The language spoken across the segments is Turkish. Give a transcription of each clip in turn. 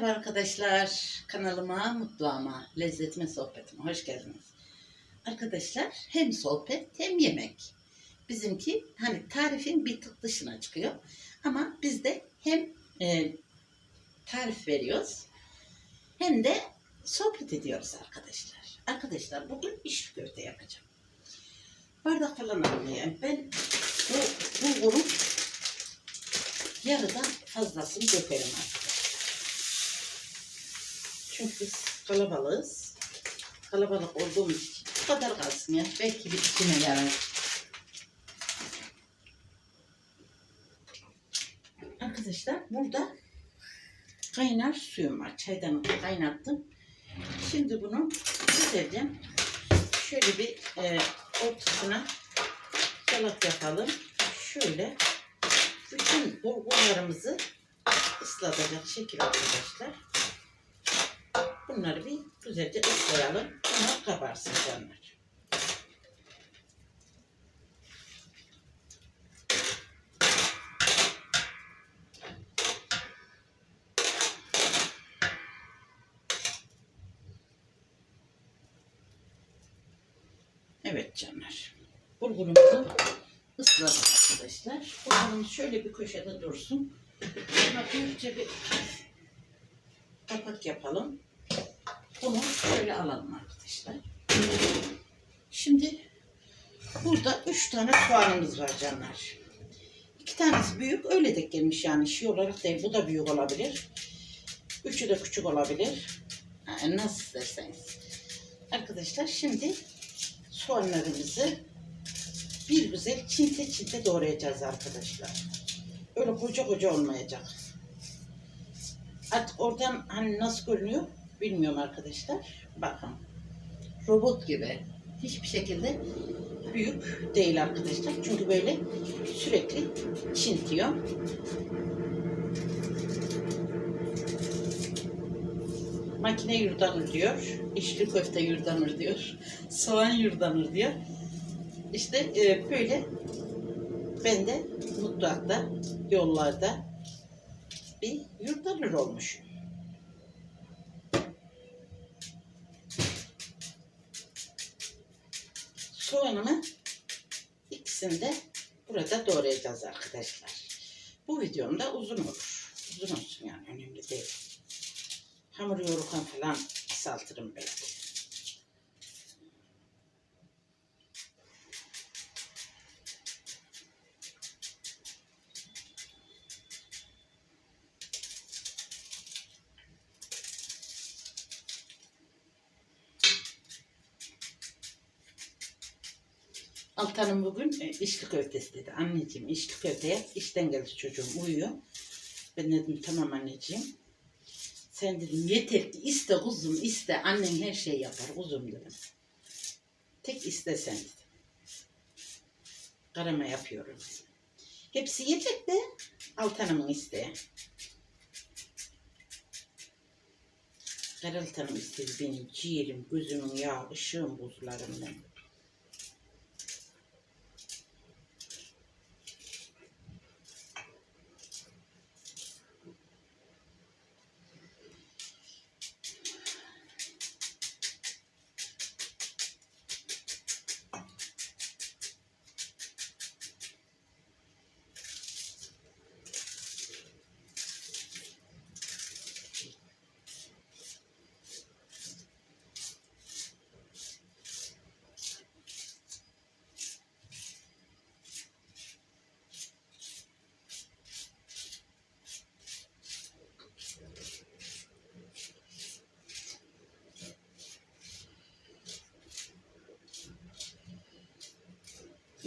Merhaba arkadaşlar. Kanalıma, mutluğuma, lezzetime, sohbetime hoş geldiniz. Arkadaşlar hem sohbet hem yemek. Bizimki hani tarifin bir tık dışına çıkıyor. Ama biz de hem e, tarif veriyoruz hem de sohbet ediyoruz arkadaşlar. Arkadaşlar bugün içli köfte yapacağım. Bardak falan almayayım. Ben bu bulgurun yarıdan fazlasını dökerim arkadaşlar. Çünkü biz kalabalığız. Kalabalık olduğumuz için bu kadar kalsın ya. Belki bir içine yarar. Arkadaşlar burada kaynar suyum var. Çaydanı kaynattım. Şimdi bunu güzelce şöyle bir e, ortasına salak yapalım. Şöyle bütün bulgurlarımızı ıslatacak şekil arkadaşlar. Bunları bir güzelce ıslayalım. Bunlar kabarsın canlar. Evet canlar. Bulgurumuzu ısladık arkadaşlar. Bulgurumuz şöyle bir köşede dursun. Buna bir kapak yapalım. Bunu şöyle alalım arkadaşlar. Şimdi burada üç tane soğanımız var canlar. İki tanesi büyük. Öyle de gelmiş yani şey olarak değil. Bu da büyük olabilir. Üçü de küçük olabilir. Yani nasıl isterseniz. Arkadaşlar şimdi soğanlarımızı bir güzel çinte çinte doğrayacağız arkadaşlar. Öyle koca koca olmayacak. Artık oradan hani nasıl görünüyor bilmiyorum arkadaşlar. Bakın. Robot gibi. Hiçbir şekilde büyük değil arkadaşlar. Çünkü böyle sürekli çintiyor. Makine yurdanır diyor. İçli köfte yurdanır diyor. Soğan yurdanır diyor. İşte e, böyle ben de mutfakta, yollarda bir yurdanır olmuş. Soğanımı ikisini de burada doğrayacağız arkadaşlar. Bu videom da uzun olur. Uzun olsun yani önemli değil. Hamur yoğururken falan kısaltırım belki. Altan'ın bugün e, işli köftesi dedi. Anneciğim işli köfte yap. İşten geldi çocuğum uyuyor. Ben dedim tamam anneciğim. Sen dedim yeter ki iste kuzum iste. Annen her şeyi yapar kuzum dedim. Tek istesen dedim. Karama yapıyorum. Hepsi yiyecek de Altan'ımın isteği. Karaltan'ım istedi benim ciğerim, gözümün yağı, ışığım buzlarımdan.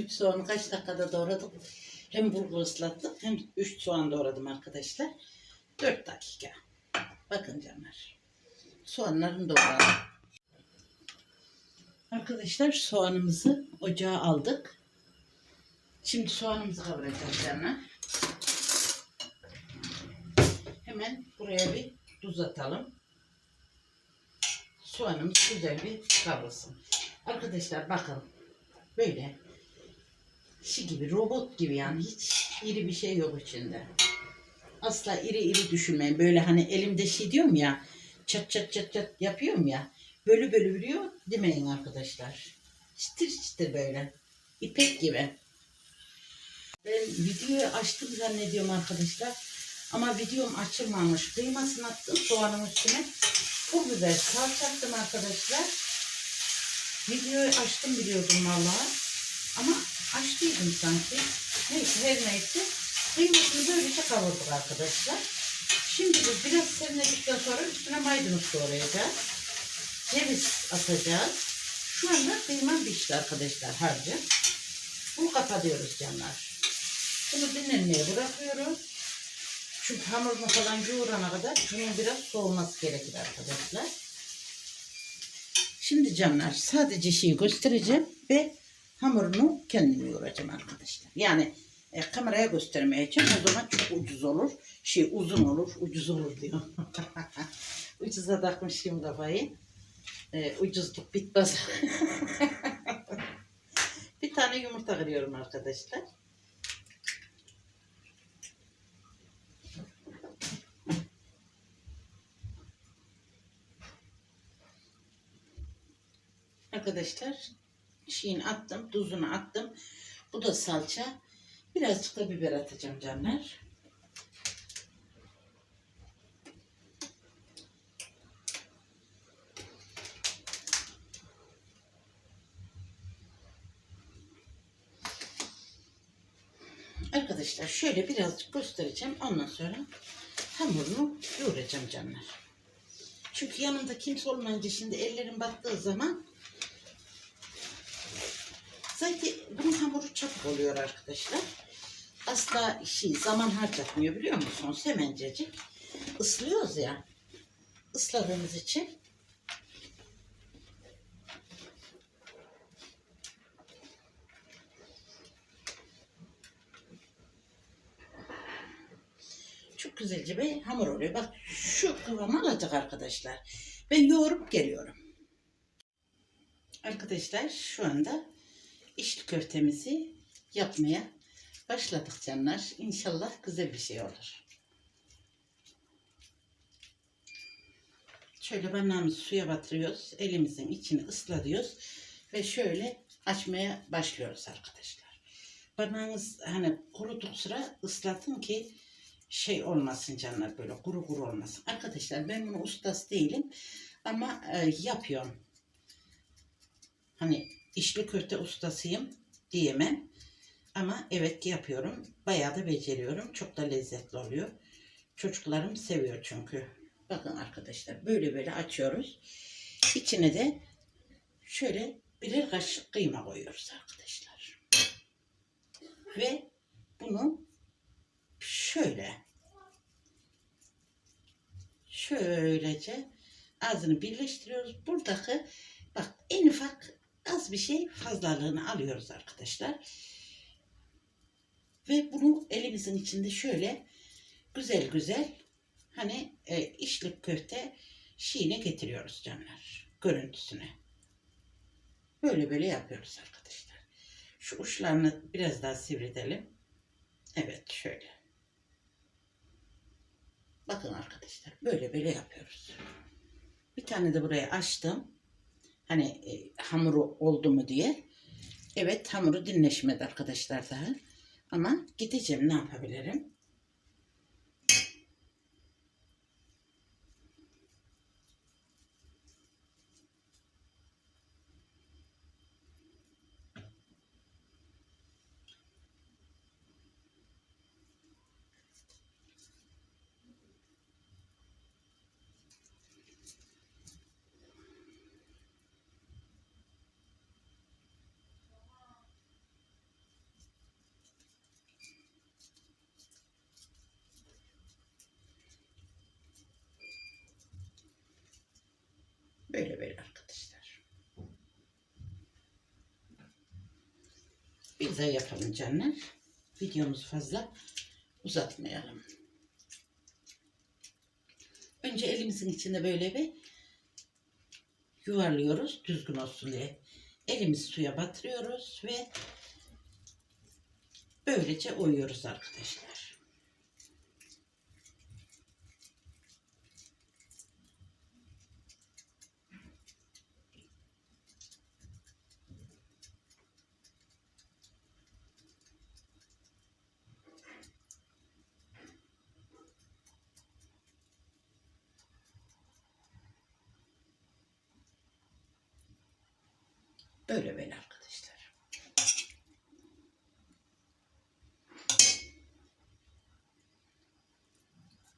3 soğanı kaç dakikada doğradık. Hem bulgur ıslattık hem 3 soğan doğradım arkadaşlar. 4 dakika. Bakın canlar. Soğanlarım doğradı. Arkadaşlar soğanımızı ocağa aldık. Şimdi soğanımızı kavuracağız canlar. Hemen buraya bir tuz atalım. Soğanımız güzel bir kavrulsun. Arkadaşlar bakın böyle şey gibi robot gibi yani hiç iri bir şey yok içinde. asla iri iri düşünmeyin. Böyle hani elimde şey diyorum ya çat çat çat çat yapıyorum ya. Bölü bölü biliyor demeyin arkadaşlar. Çıtır çıtır böyle. İpek gibi. Ben videoyu açtım zannediyorum arkadaşlar. Ama videom açılmamış. Kıymasını attım soğanın üstüne. Pul biber salça attım arkadaşlar. Videoyu açtım biliyordum vallahi. Ama açtıydım sanki. Neyse her neyse. Kıymasını böylece kavurduk arkadaşlar. Şimdi bu biraz serinledikten sonra üstüne maydanoz doğrayacağız. Ceviz atacağız. Şu anda kıymam pişti arkadaşlar harcı. Bunu kapatıyoruz canlar. Bunu dinlenmeye bırakıyoruz. Çünkü hamurunu falan yoğurana kadar bunun biraz soğuması gerekir arkadaşlar. Şimdi canlar sadece şeyi göstereceğim ve hamurunu kendim yoğuracağım arkadaşlar. Yani e, kameraya göstermeyeceğim. O zaman çok ucuz olur. Şey uzun olur. Ucuz olur diyor. Ucuza takmışım kafayı. E, ucuzluk bitmez. bir tane yumurta kırıyorum arkadaşlar. Arkadaşlar şeyini attım, tuzunu attım. Bu da salça. Birazcık da biber atacağım canlar. Arkadaşlar şöyle birazcık göstereceğim. Ondan sonra hamurunu yoğuracağım canlar. Çünkü yanımda kimse olmayınca şimdi ellerim battığı zaman zaten bunun hamuru çabuk oluyor arkadaşlar. Asla şey, zaman harcatmıyor biliyor musunuz? Hemencecik ıslıyoruz ya. Isladığımız için çok güzelce bir hamur oluyor. Bak şu kıvamı alacak arkadaşlar. Ben yoğurup geliyorum. Arkadaşlar şu anda içli köftemizi yapmaya başladık canlar. İnşallah güzel bir şey olur. Şöyle banağımızı suya batırıyoruz. Elimizin içini ıslatıyoruz. Ve şöyle açmaya başlıyoruz arkadaşlar. Banağınız hani kuruduk sıra ıslatın ki şey olmasın canlar böyle kuru kuru olmasın. Arkadaşlar ben bunu ustası değilim ama e, yapıyorum. Hani içli köfte ustasıyım diyemem. Ama evet yapıyorum. Bayağı da beceriyorum. Çok da lezzetli oluyor. Çocuklarım seviyor çünkü. Bakın arkadaşlar böyle böyle açıyoruz. İçine de şöyle birer kaşık kıyma koyuyoruz arkadaşlar. Ve bunu şöyle şöylece ağzını birleştiriyoruz. Buradaki bak en ufak az bir şey fazlalığını alıyoruz arkadaşlar. Ve bunu elimizin içinde şöyle güzel güzel hani e, içli köfte şeyine getiriyoruz canlar. Görüntüsüne. Böyle böyle yapıyoruz arkadaşlar. Şu uçlarını biraz daha sivridelim. Evet şöyle. Bakın arkadaşlar böyle böyle yapıyoruz. Bir tane de buraya açtım. Hani e, hamuru oldu mu diye. Evet hamuru dinleşmedi arkadaşlar daha. Ama gideceğim ne yapabilirim? Böyle böyle arkadaşlar. Pizza yapalım canlar. Videomuzu fazla uzatmayalım. Önce elimizin içinde böyle bir yuvarlıyoruz düzgün olsun diye. Elimizi suya batırıyoruz ve böylece oyuyoruz arkadaşlar. Böyle böyle arkadaşlar.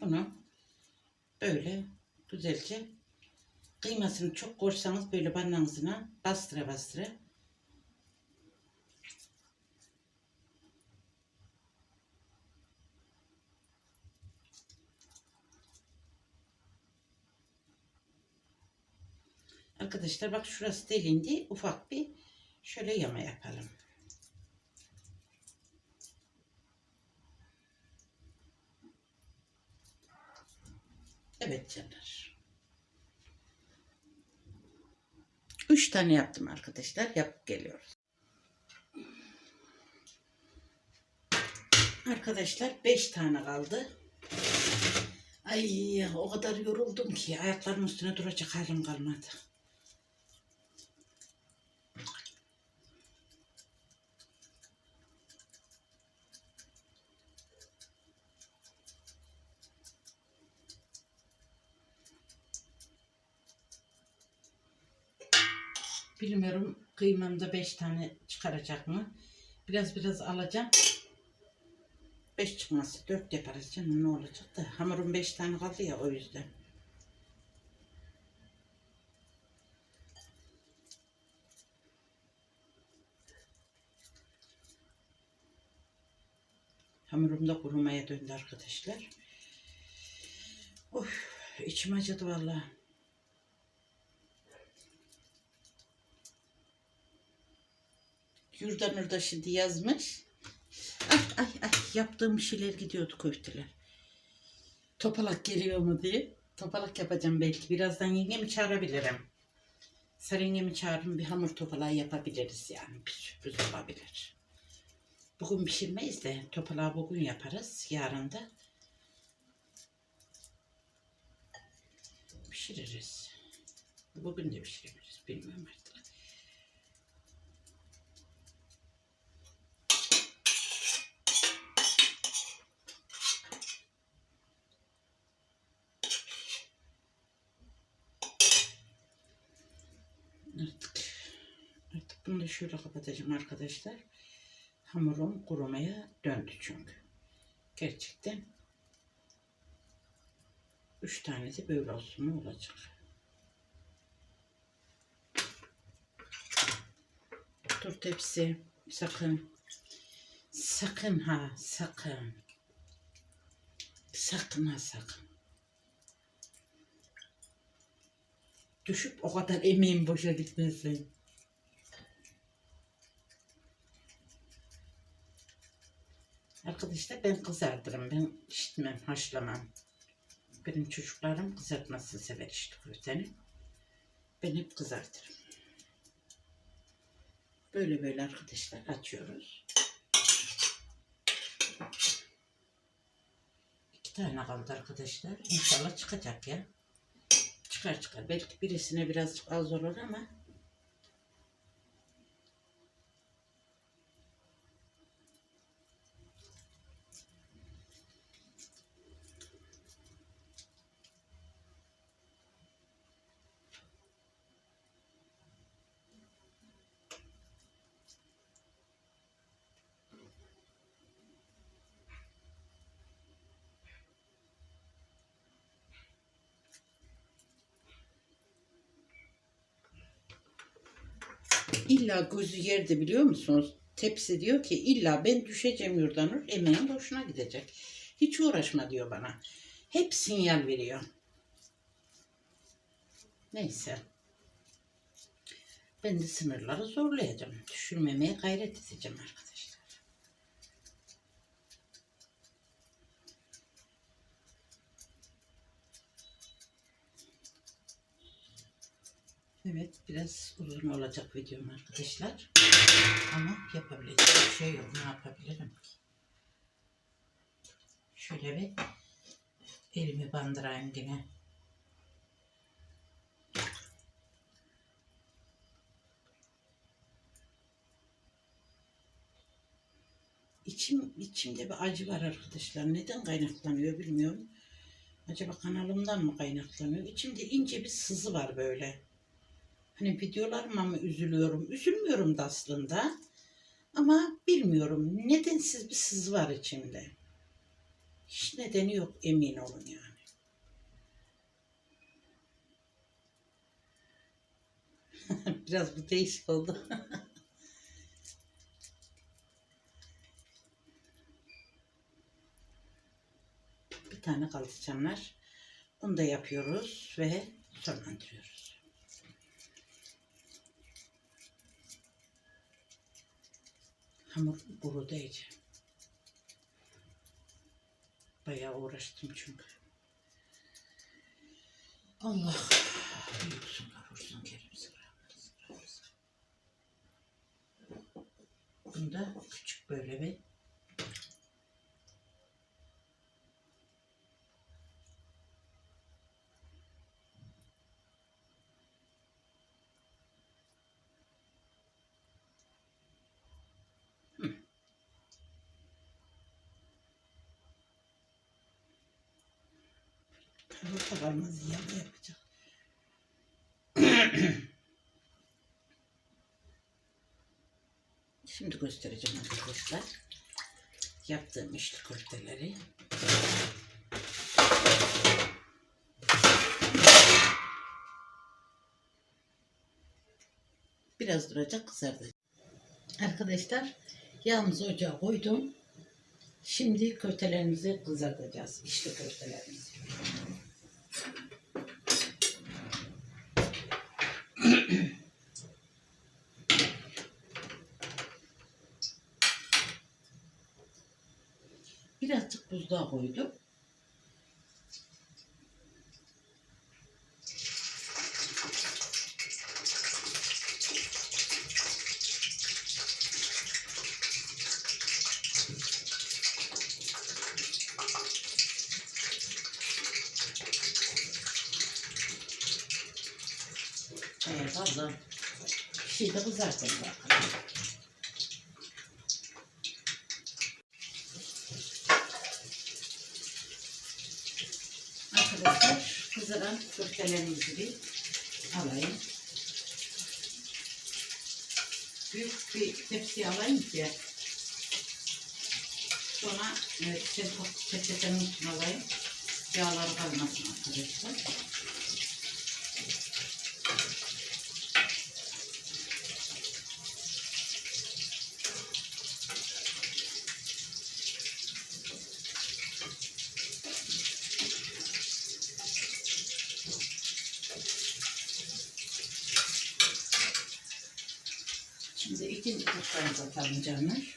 Bunu böyle güzelce kıymasını çok koysanız böyle bandanızına bastıra bastıra Arkadaşlar bak şurası delindi. Ufak bir şöyle yama yapalım. Evet canlar. Üç tane yaptım arkadaşlar. Yapıp geliyoruz. Arkadaşlar beş tane kaldı. Ay o kadar yoruldum ki ayaklarımın üstüne duracak halim kalmadı. Bilmiyorum kıymamda 5 tane çıkaracak mı? Biraz biraz alacağım. 5 çıkması 4 yaparız canım ne olacak da. Hamurum 5 tane kaldı ya o yüzden. Hamurum da kurumaya döndü arkadaşlar. Of içim acıdı vallahi. Yurdanur da şimdi yazmış. Ay ay ay yaptığım şeyler gidiyordu köfteler. Topalak geliyor mu diye. Topalak yapacağım belki. Birazdan yengemi çağırabilirim. Sarı yengemi çağırın bir hamur topalağı yapabiliriz yani. Bir sürpriz olabilir. Bugün pişirmeyiz de topalağı bugün yaparız. Yarın da pişiririz. Bugün de pişirebiliriz. Bilmiyorum. Artık, artık bunu da şöyle kapatacağım arkadaşlar. Hamurum kurumaya döndü çünkü. Gerçekten üç tane de böyle olsun olacak? Dur tepsi sakın sakın ha sakın sakın ha sakın düşüp o kadar emeğim boşa gitmesin. Arkadaşlar ben kızartırım. Ben işitmem, haşlamam. Benim çocuklarım kızartmasını sever işte köfteni. Ben hep kızartırım. Böyle böyle arkadaşlar açıyoruz. İki tane kaldı arkadaşlar. İnşallah çıkacak ya. Çıkar çıkar. Belki birisine birazcık az olur ama illa gözü yerde biliyor musunuz? Tepsi diyor ki illa ben düşeceğim Yurdanur emeğim boşuna gidecek. Hiç uğraşma diyor bana. Hep sinyal veriyor. Neyse. Ben de sınırları zorlayacağım. Düşürmemeye gayret edeceğim arkadaşlar. Evet biraz uzun olacak videom arkadaşlar. Ama yapabilecek bir şey yok. Ne yapabilirim ki? Şöyle bir elimi bandırayım yine. İçim, içimde bir acı var arkadaşlar. Neden kaynaklanıyor bilmiyorum. Acaba kanalımdan mı kaynaklanıyor? İçimde ince bir sızı var böyle. Hani videolarıma mı üzülüyorum? Üzülmüyorum da aslında. Ama bilmiyorum. Nedensiz bir sız var içimde. Hiç nedeni yok emin olun yani. Biraz bu değişik oldu. bir tane kaldı canlar. Onu da yapıyoruz ve sonlandırıyoruz. Hamur kurudu iyice. Bayağı uğraştım çünkü. Allah büyüksünler olsun kerim sıra. Bunda küçük böyle bir Burada kalmaz yama yapacak. Şimdi göstereceğim arkadaşlar. Yaptığım içli köfteleri. Biraz duracak kızardı. Arkadaşlar yağımızı ocağa koydum. Şimdi köftelerimizi kızartacağız. İçli köftelerimizi. Birazcık buzluğa koydum. Evet fazla bir şey kızartın bakalım. Arkadaşlar kızaran köftelerimizi bir alayım. Büyük bir tepsi alayım ki sonra evet, peçetenin üstüne alayım. Yağlar kalmasın arkadaşlar. Şimdi ikinci atalım canlar.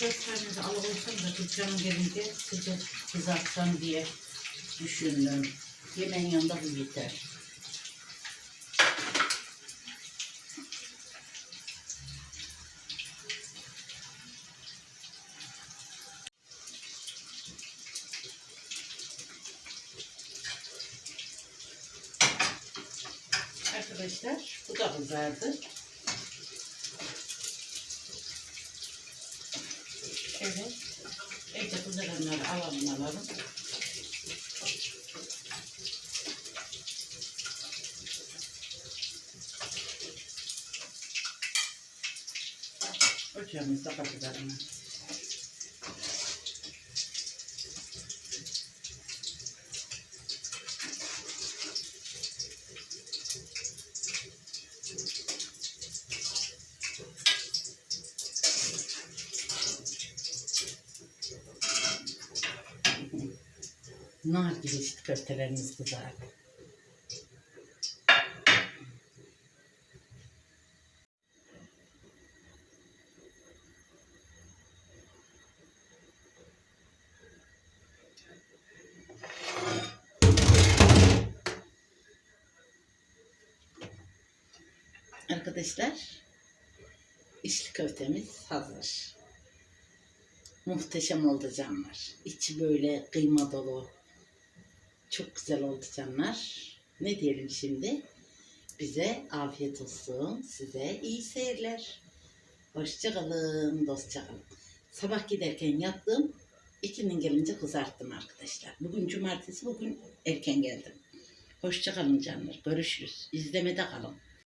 Dört tane de alabilsem de kızcanım gelince sıcak kızartsam diye düşündüm. Yemeğin yanında bu yeter. Arkadaşlar bu da kızardı. Evet. İyice kızaranları alalım alalım. Ocağımızı da Nar gibi işte köftelerimiz kızardı. Arkadaşlar, içli köftemiz hazır. Muhteşem oldu canlar. İçi böyle kıyma dolu. Çok güzel oldu canlar. Ne diyelim şimdi? Bize afiyet olsun. Size iyi seyirler. Hoşçakalın, dostçakalın. Sabah giderken yattım. İkinin gelince kızarttım arkadaşlar. Bugün cumartesi, bugün erken geldim. Hoşçakalın canlar. Görüşürüz. İzlemede kalın.